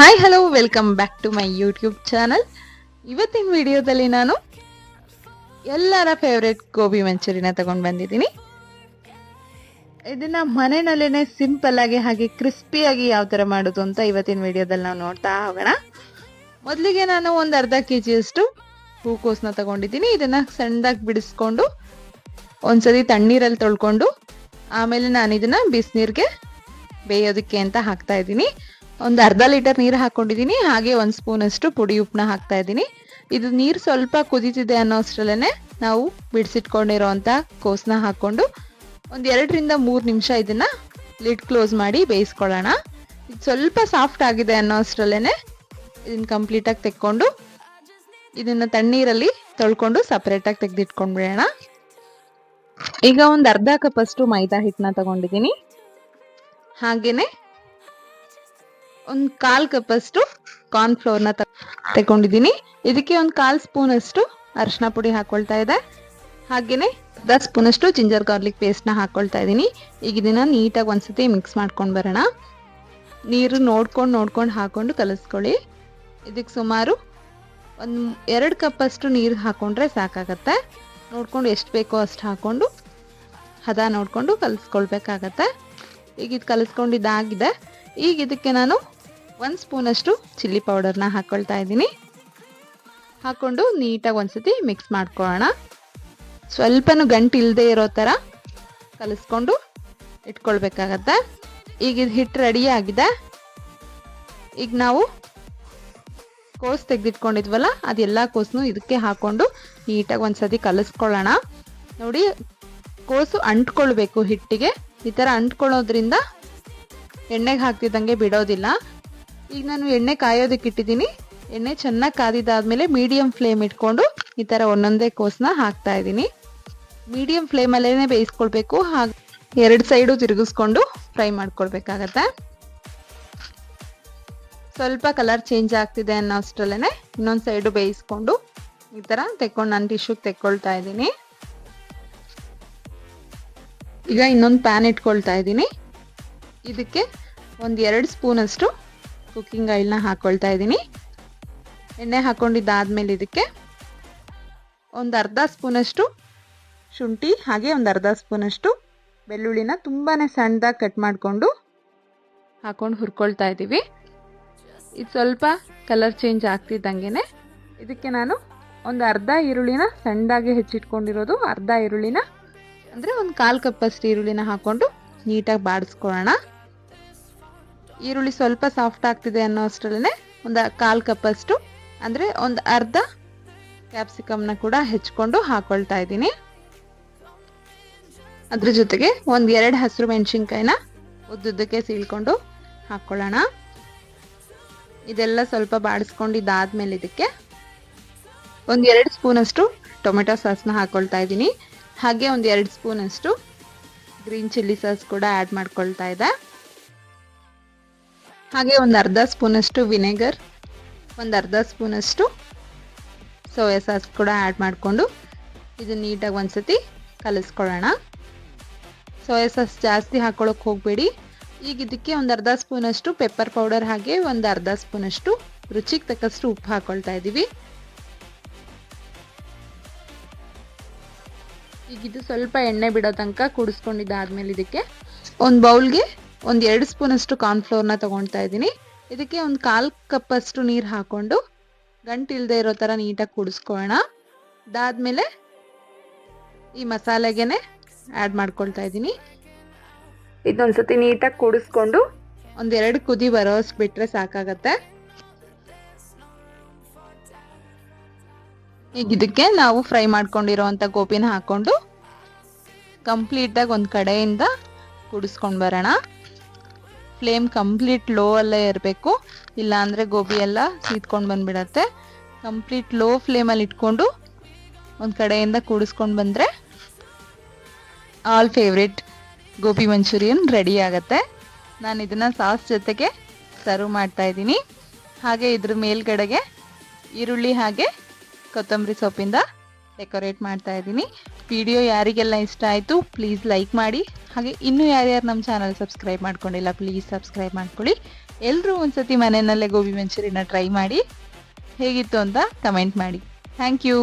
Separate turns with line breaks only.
Hi hello welcome back to my YouTube channel ಇವತ್ತಿನ ವಿಡಿಯೋದಲ್ಲಿ ನಾನು ಎಲ್ಲರ ಫೇವ್ರೆಟ್ ಗೋಬಿ ಮಂಚೂರಿನ ತಗೊಂಡು ಬಂದಿದ್ದೀನಿ. ಇದನ್ನ ಮನೆಯಲ್ಲೇ ಸಿಂಪಲ್ ಆಗಿ ಹಾಗೆ ಕ್ರಿಸ್ಪಿಯಾಗಿ ಯಾವ ಥರ ಮಾಡೋದು ಅಂತ ಇವತ್ತಿನ ವಿಡಿಯೋದಲ್ಲಿ ನಾವು ನೋಡ್ತಾ ಹೋಗೋಣ. ಮೊದಲಿಗೆ ನಾನು ಒಂದು ಅರ್ಧ ಕೆ ಜಿಯಷ್ಟು ಹೂಕೋಸನ್ನ ತಗೊಂಡಿದ್ದೀನಿ. ಇದನ್ನ ಸಣ್ಣದಾಗಿ ಬಿಡಿಸ್ಕೊಂಡು ಒಂದ್ಸತಿ ತಣ್ಣೀರಲ್ಲಿ ತೊಳ್ಕೊಂಡು ಆಮೇಲೆ ನಾನು ಇದನ್ನ ಬಿಸಿನೀರಿಗೆ ಬೇಯೋದಕ್ಕೆ ಅಂತ ಹಾಕ್ತಾ ಇದ್ದೀನಿ. ಒಂದು ಅರ್ಧ ಲೀಟರ್ ನೀರು ಹಾಕೊಂಡಿದ್ದೀನಿ, ಹಾಗೆ ಒಂದು ಸ್ಪೂನ್ ಅಷ್ಟು ಪುಡಿ ಉಪ್ಪನ್ನ ಹಾಕ್ತಾ ಇದ್ದೀನಿ. ಇದು ನೀರು ಸ್ವಲ್ಪ ಕುದೀತಿದೆ ಅನ್ನೋ ಅಷ್ಟರಲ್ಲೇ ನಾವು ಬಿಡಿಸಿಟ್ಕೊಂಡಿರೋವಂಥ ಕೋಸನ್ನ ಹಾಕ್ಕೊಂಡು ಒಂದು ಎರಡರಿಂದ ಮೂರು ನಿಮಿಷ ಇದನ್ನು ಲಿಡ್ ಕ್ಲೋಸ್ ಮಾಡಿ ಬೇಯಿಸ್ಕೊಳ್ಳೋಣ. ಇದು ಸ್ವಲ್ಪ ಸಾಫ್ಟ್ ಆಗಿದೆ ಅನ್ನೋ ಅಷ್ಟರಲ್ಲೇ ಇದನ್ನು ಕಂಪ್ಲೀಟಾಗಿ ತೆಕ್ಕೊಂಡು ಇದನ್ನು ತಣ್ಣೀರಲ್ಲಿ ತೊಳ್ಕೊಂಡು ಸಪ್ರೇಟಾಗಿ ತೆಗೆದಿಟ್ಕೊಂಡ್ಬಿಡೋಣ. ಈಗ ಒಂದು ಅರ್ಧ ಕಪ್ ಅಷ್ಟು ಮೈದಾ ಹಿಟ್ಟನ್ನ ತಗೊಂಡಿದ್ದೀನಿ. ಹಾಗೇನೆ ಒಂದು ಕಾಲ್ ಕಪ್ ಅಷ್ಟು ಕಾರ್ನ್ ಫ್ಲೋರ್ನ ತಗೊಂಡಿದ್ದೀನಿ. ಇದಕ್ಕೆ ಒಂದು ಕಾಲ್ ಸ್ಪೂನ್ ಅಷ್ಟು ಅರಿಶಿನ ಪುಡಿ ಹಾಕೊಳ್ತಾ ಇದೆ. ಹಾಗೇನೆ ಅರ್ಧ ಸ್ಪೂನ್ ಅಷ್ಟು ಜಿಂಜರ್ ಗಾರ್ಲಿಕ್ ಪೇಸ್ಟ್ನ ಹಾಕೊಳ್ತಾ ಇದ್ದೀನಿ ಈಗ ಇದನ್ನ ನೀಟಾಗಿ ಒಂದ್ಸತಿ ಮಿಕ್ಸ್ ಮಾಡ್ಕೊಂಡು ಬರೋಣ. ನೀರು ನೋಡ್ಕೊಂಡು ನೋಡ್ಕೊಂಡು ಹಾಕೊಂಡು ಕಲಿಸ್ಕೊಳ್ಳಿ. ಇದಕ್ಕೆ ಸುಮಾರು ಒಂದು ಎರಡು ಕಪ್ ಅಷ್ಟು ನೀರು ಹಾಕೊಂಡ್ರೆ ಸಾಕಾಗತ್ತೆ. ನೋಡ್ಕೊಂಡು ಎಷ್ಟು ಬೇಕೋ ಅಷ್ಟು ಹಾಕೊಂಡು ಹದ ನೋಡಿಕೊಂಡು ಕಲಿಸ್ಕೊಳ್ಬೇಕಾಗತ್ತೆ. ಈಗ ಇದು ಕಲಿಸ್ಕೊಂಡಿದ್ದಾಗಿದೆ. ಈಗ ಇದಕ್ಕೆ ನಾನು ಒಂದು ಸ್ಪೂನಷ್ಟು ಚಿಲ್ಲಿ ಪೌಡರ್ನ ಹಾಕ್ಕೊಳ್ತಾ ಇದ್ದೀನಿ. ಹಾಕ್ಕೊಂಡು ನೀಟಾಗಿ ಒಂದ್ಸತಿ ಮಿಕ್ಸ್ ಮಾಡ್ಕೊಳ್ಳೋಣ. ಸ್ವಲ್ಪನೂ ಗಂಟು ಇಲ್ಲದೆ ಇರೋ ಥರ ಕಲಿಸ್ಕೊಂಡು ಇಟ್ಕೊಳ್ಬೇಕಾಗತ್ತೆ. ಈಗ ಇದು ಹಿಟ್ಟು ರೆಡಿ ಆಗಿದೆ. ಈಗ ನಾವು ಕೋಸು ತೆಗೆದಿಟ್ಕೊಂಡಿದ್ವಲ್ಲ, ಅದೆಲ್ಲ ಕೋಸನ್ನು ಇದಕ್ಕೆ ಹಾಕ್ಕೊಂಡು ನೀಟಾಗಿ ಒಂದ್ಸತಿ ಕಲಿಸ್ಕೊಳ್ಳೋಣ. ನೋಡಿ, ಕೋಸು ಅಂಟ್ಕೊಳ್ಬೇಕು ಹಿಟ್ಟಿಗೆ. ಈ ಥರ ಅಂಟ್ಕೊಳ್ಳೋದ್ರಿಂದ ಎಣ್ಣೆಗೆ ಹಾಕ್ತಿದ್ದಂಗೆ ಬಿಡೋದಿಲ್ಲ. ಈಗ ನಾನು ಎಣ್ಣೆ ಕಾಯೋದಕ್ಕೆ ಇಟ್ಟಿದ್ದೀನಿ. ಎಣ್ಣೆ ಚೆನ್ನಾಗಿ ಕಾದಿದ್ದಾದ್ಮೇಲೆ ಮೀಡಿಯಂ ಫ್ಲೇಮ್ ಇಟ್ಕೊಂಡು ಈ ಥರ ಒಂದೊಂದೇ ಕೋಸನ್ನ ಹಾಕ್ತಾ ಇದ್ದೀನಿ. ಮೀಡಿಯಂ ಫ್ಲೇಮಲ್ಲೇ ಬೇಯಿಸ್ಕೊಳ್ಬೇಕು. ಹಾಗೆ ಎರಡು ಸೈಡು ತಿರುಗಿಸ್ಕೊಂಡು ಫ್ರೈ ಮಾಡ್ಕೊಳ್ಬೇಕಾಗತ್ತೆ. ಸ್ವಲ್ಪ ಕಲರ್ ಚೇಂಜ್ ಆಗ್ತಿದೆ ಅನ್ನೋ ಅಷ್ಟರಲ್ಲೇ ಇನ್ನೊಂದು ಸೈಡು ಬೇಯಿಸ್ಕೊಂಡು ಈ ಥರ ತೆಕ್ಕೊಂಡು ನಾನು ಟಿಶ್ಯೂಗೆ ತೆಕ್ಕೊಳ್ತಾ ಇದ್ದೀನಿ. ಈಗ ಇನ್ನೊಂದು ಪ್ಯಾನ್ ಇಟ್ಕೊಳ್ತಾ ಇದ್ದೀನಿ. ಇದಕ್ಕೆ ಒಂದು ಎರಡು ಸ್ಪೂನಷ್ಟು ಕುಕ್ಕಿಂಗ್ ಆಯಿಲ್ನ ಹಾಕೊಳ್ತಾ ಇದ್ದೀನಿ. ಎಣ್ಣೆ ಹಾಕ್ಕೊಂಡಿದ್ದಾದ್ಮೇಲೆ ಇದಕ್ಕೆ ಒಂದು ಅರ್ಧ ಸ್ಪೂನಷ್ಟು ಶುಂಠಿ, ಹಾಗೆ ಒಂದು ಅರ್ಧ ಸ್ಪೂನಷ್ಟು ಬೆಳ್ಳುಳ್ಳಿನ ತುಂಬಾ ಸಣ್ಣದಾಗಿ ಕಟ್ ಮಾಡಿಕೊಂಡು ಹಾಕೊಂಡು ಹುರ್ಕೊಳ್ತಾ ಇದ್ದೀವಿ. ಇದು ಸ್ವಲ್ಪ ಕಲರ್ ಚೇಂಜ್ ಆಗ್ತಿದ್ದಂಗೆ ಇದಕ್ಕೆ ನಾನು ಒಂದು ಅರ್ಧ ಈರುಳ್ಳಿನ ಸಣ್ಣದಾಗಿ ಹೆಚ್ಚಿಟ್ಕೊಂಡಿರೋದು, ಅರ್ಧ ಈರುಳ್ಳಿನ ಅಂದರೆ ಒಂದು ಕಾಲು ಕಪ್ಪಷ್ಟು ಈರುಳ್ಳಿನ ಹಾಕ್ಕೊಂಡು ನೀಟಾಗಿ ಬಾಡಿಸ್ಕೊಳ್ಳೋಣ. ಈರುಳ್ಳಿ ಸ್ವಲ್ಪ ಸಾಫ್ಟ್ ಆಗ್ತಿದೆ ಅನ್ನೋ ಅಷ್ಟರಲ್ಲೇ ಒಂದು ಕಾಲು ಕಪ್ಪಷ್ಟು ಅಂದರೆ ಒಂದು ಅರ್ಧ ಕ್ಯಾಪ್ಸಿಕಮ್ನ ಕೂಡ ಹೆಚ್ಕೊಂಡು ಹಾಕೊಳ್ತಾ ಇದ್ದೀನಿ. ಅದ್ರ ಜೊತೆಗೆ ಒಂದು ಎರಡು ಹಸಿರು ಮೆಣಸಿನ್ಕಾಯಿನ ಉದ್ದುದ್ದಕ್ಕೆ ಸೀಳ್ಕೊಂಡು ಹಾಕ್ಕೊಳ್ಳೋಣ ಇದೆಲ್ಲ ಸ್ವಲ್ಪ ಬಾಡಿಸ್ಕೊಂಡಿದ್ದಾದ್ಮೇಲೆ ಇದಕ್ಕೆ ಒಂದು ಎರಡು ಸ್ಪೂನಷ್ಟು ಟೊಮೆಟೊ ಸಾಸ್ನ ಹಾಕ್ಕೊಳ್ತಾ ಇದ್ದೀನಿ. ಹಾಗೆ ಒಂದು ಎರಡು ಸ್ಪೂನಷ್ಟು ಗ್ರೀನ್ ಚಿಲ್ಲಿ ಸಾಸ್ ಕೂಡ ಆ್ಯಡ್ ಮಾಡ್ಕೊಳ್ತಾ ಇದೆ ಹಾಗೆ ಒಂದು ಅರ್ಧ ಸ್ಪೂನಷ್ಟು ವಿನೆಗರ್, ಒಂದು ಅರ್ಧ ಸ್ಪೂನಷ್ಟು ಸೋಯಾ ಸಾಸ್ ಕೂಡ ಆ್ಯಡ್ ಮಾಡಿಕೊಂಡು ಇದು ನೀಟಾಗಿ ಒಂದ್ಸತಿ ಕಲಿಸ್ಕೊಳ್ಳೋಣ. ಸೋಯಾ ಸಾಸ್ ಜಾಸ್ತಿ ಹಾಕೊಳ್ಳೋಕೆ ಹೋಗಬೇಡಿ. ಈಗ ಇದಕ್ಕೆ ಒಂದು ಅರ್ಧ ಸ್ಪೂನಷ್ಟು ಪೆಪ್ಪರ್ ಪೌಡರ್ ಹಾಗೆ ಒಂದು ಅರ್ಧ ಸ್ಪೂನಷ್ಟು ರುಚಿಗೆ ತಕ್ಕಷ್ಟು ಉಪ್ಪು ಹಾಕ್ಕೊಳ್ತಾ ಇದ್ದೀವಿ ಈಗ ಸ್ವಲ್ಪ ಎಣ್ಣೆ ಬಿಡೋ ತನಕ ಕುಡಿಸ್ಕೊಂಡಿದ್ದಾದ್ಮೇಲೆ ಇದಕ್ಕೆ ಒಂದು ಬೌಲ್ಗೆ ಒಂದು ಎರಡು ಸ್ಪೂನಷ್ಟು ಕಾರ್ನ್ಫ್ಲೋರ್ನ ತಗೊಳ್ತಾ ಇದ್ದೀನಿ. ಇದಕ್ಕೆ ಒಂದು ಕಾಲು ಕಪ್ಪಷ್ಟು ನೀರು ಹಾಕೊಂಡು ಗಂಟು ಇಲ್ಲದೆ ಇರೋ ಥರ ನೀಟಾಗಿ ಕುಡಿಸ್ಕೊಳ್ಳೋಣ ಅದಾದಮೇಲೆ ಈ ಮಸಾಲೆಗೆನೆ ಆ್ಯಡ್ ಮಾಡ್ಕೊಳ್ತಾ ಇದ್ದೀನಿ. ಇದೊಂದ್ಸತಿ ನೀಟಾಗಿ ಕುಡಿಸ್ಕೊಂಡು ಒಂದೆರಡು ಕುದಿ ಬರೋಷ್ಟು ಬಿಟ್ಟರೆ ಸಾಕಾಗತ್ತೆ. ಈಗ ಇದಕ್ಕೆ ನಾವು ಫ್ರೈ ಮಾಡ್ಕೊಂಡಿರೋವಂಥ ಗೋಬಿನ ಹಾಕ್ಕೊಂಡು ಕಂಪ್ಲೀಟಾಗಿ ಒಂದು ಕಡೆಯಿಂದ ಕುಡಿಸ್ಕೊಂಡು ಬರೋಣ. ಫ್ಲೇಮ್ ಕಂಪ್ಲೀಟ್ ಲೋ ಅಲ್ಲೇ ಇರಬೇಕು. ಇಲ್ಲ ಇಲ್ಲಾಂದರೆ ಗೋಬಿ ಎಲ್ಲ ಸೀದ್ಕೊಂಡು ಬಂದ್ಬಿಡತ್ತೆ. ಕಂಪ್ಲೀಟ್ ಲೋ ಫ್ಲೇಮಲ್ಲಿ ಇಟ್ಕೊಂಡು ಒಂದು ಕಡೆಯಿಂದ ಕೂಡಿಸ್ಕೊಂಡು ಬಂದರೆ all favourite gobi Manchurian ready ಆಗುತ್ತೆ. ನಾನು ಇದನ್ನು ಸಾಸ್ ಜೊತೆಗೆ ಸರ್ವ್ ಮಾಡ್ತಾ ಇದ್ದೀನಿ. ಹಾಗೆ ಇದ್ರ ಮೇಲ್ಗಡೆಗೆ ಈರುಳ್ಳಿ ಹಾಗೆ ಕೊತ್ತಂಬರಿ ಸೊಪ್ಪಿಂದ ಡೆಕೋರೇಟ್ ಮಾಡ್ತಾ ಇದ್ದೀನಿ. ವಿಡಿಯೋ ಯಾರಿಗೆಲ್ಲ ಇಷ್ಟ ಆಯಿತು ಪ್ಲೀಸ್ ಲೈಕ್ ಮಾಡಿ. ಹಾಗೆ ಇನ್ನೂ ಯಾರ್ಯಾರು ನಮ್ಮ ಚಾನಲ್ ಸಬ್ಸ್ಕ್ರೈಬ್ ಮಾಡ್ಕೊಂಡಿಲ್ಲ ಪ್ಲೀಸ್ ಸಬ್ಸ್ಕ್ರೈಬ್ ಮಾಡ್ಕೊಳ್ಳಿ. ಎಲ್ಲರೂ ಒಂದ್ಸತಿ ಮನೆಯಲ್ಲೇ ಗೋಬಿ ಮಂಚೂರಿನ ಟ್ರೈ ಮಾಡಿ. ಹೇಗಿತ್ತು ಅಂತ ಕಮೆಂಟ್ ಮಾಡಿ. Thank you